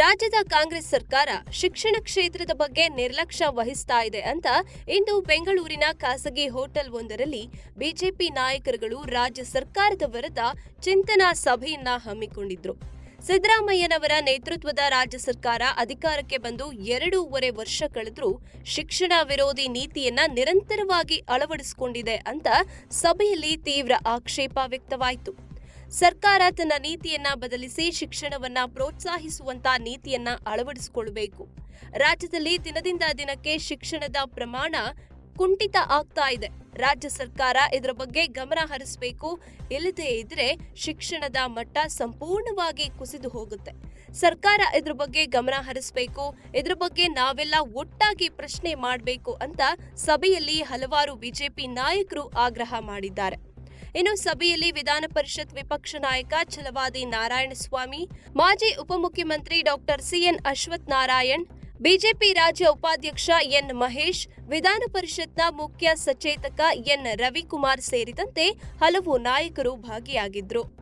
ರಾಜ್ಯದ ಕಾಂಗ್ರೆಸ್ ಸರ್ಕಾರ ಶಿಕ್ಷಣ ಕ್ಷೇತ್ರದ ಬಗ್ಗೆ ನಿರ್ಲಕ್ಷ್ಯ ವಹಿಸ್ತಾ ಇದೆ ಅಂತ ಇಂದು ಬೆಂಗಳೂರಿನ ಖಾಸಗಿ ಹೋಟೆಲ್ ಒಂದರಲ್ಲಿ ಬಿಜೆಪಿ ನಾಯಕರುಗಳು ರಾಜ್ಯ ಸರ್ಕಾರದ ವಿರುದ್ಧ ಚಿಂತನಾ ಸಭೆಯನ್ನ ಹಮ್ಮಿಕೊಂಡಿದ್ರು. ಸಿದ್ದರಾಮಯ್ಯನವರ ನೇತೃತ್ವದ ರಾಜ್ಯ ಸರ್ಕಾರ ಅಧಿಕಾರಕ್ಕೆ ಬಂದು ಎರಡೂವರೆ ವರ್ಷ ಕಳೆದರೂ ಶಿಕ್ಷಣ ವಿರೋಧಿ ನೀತಿಯನ್ನ ನಿರಂತರವಾಗಿ ಅಳವಡಿಸಿಕೊಂಡಿದೆ ಅಂತ ಸಭೆಯಲ್ಲಿ ತೀವ್ರ ಆಕ್ಷೇಪ ವ್ಯಕ್ತವಾಯಿತು. ಸರ್ಕಾರ ತನ್ನ ನೀತಿಯನ್ನ ಬದಲಿಸಿ ಶಿಕ್ಷಣವನ್ನ ಪ್ರೋತ್ಸಾಹಿಸುವಂತ ನೀತಿಯನ್ನ ಅಳವಡಿಸಿಕೊಳ್ಳಬೇಕು. ರಾಜ್ಯದಲ್ಲಿ ದಿನದಿಂದ ದಿನಕ್ಕೆ ಶಿಕ್ಷಣದ ಪ್ರಮಾಣ ಕುಂಠಿತ ಆಗ್ತಾ ಇದೆ. ರಾಜ್ಯ ಸರ್ಕಾರ ಇದರ ಬಗ್ಗೆ ಗಮನ ಹರಿಸಬೇಕು. ಇಲ್ಲದೇ ಇದ್ರೆ ಶಿಕ್ಷಣದ ಮಟ್ಟ ಸಂಪೂರ್ಣವಾಗಿ ಕುಸಿದು ಹೋಗುತ್ತೆ. ಸರ್ಕಾರ ಇದ್ರ ಬಗ್ಗೆ ಗಮನ ಹರಿಸಬೇಕು. ಇದ್ರ ಬಗ್ಗೆ ನಾವೆಲ್ಲ ಒಟ್ಟಾಗಿ ಪ್ರಶ್ನೆ ಮಾಡಬೇಕು ಅಂತ ಸಭೆಯಲ್ಲಿ ಹಲವಾರು ಬಿಜೆಪಿ ನಾಯಕರು ಆಗ್ರಹ ಮಾಡಿದ್ದಾರೆ. ಇನ್ನು ಸಭೆಯಲ್ಲಿ ವಿಧಾನ ಪರಿಷತ್ ವಿಪಕ್ಷ ನಾಯಕ ಛಲವಾದಿ ನಾರಾಯಣಸ್ವಾಮಿ, ಮಾಜಿ ಉಪಮುಖ್ಯಮಂತ್ರಿ doctor CN Ashwath Narayan, BJP ರಾಜ್ಯ ಉಪಾಧ್ಯಕ್ಷ ಎನ್ ಮಹೇಶ್, ವಿಧಾನ ಪರಿಷತ್ನ ಮುಖ್ಯ ಸಚೇತಕ ಎನ್ ರವಿಕುಮಾರ್ ಸೇರಿದಂತೆ ಹಲವು ನಾಯಕರು ಭಾಗಿಯಾಗಿದ್ರು.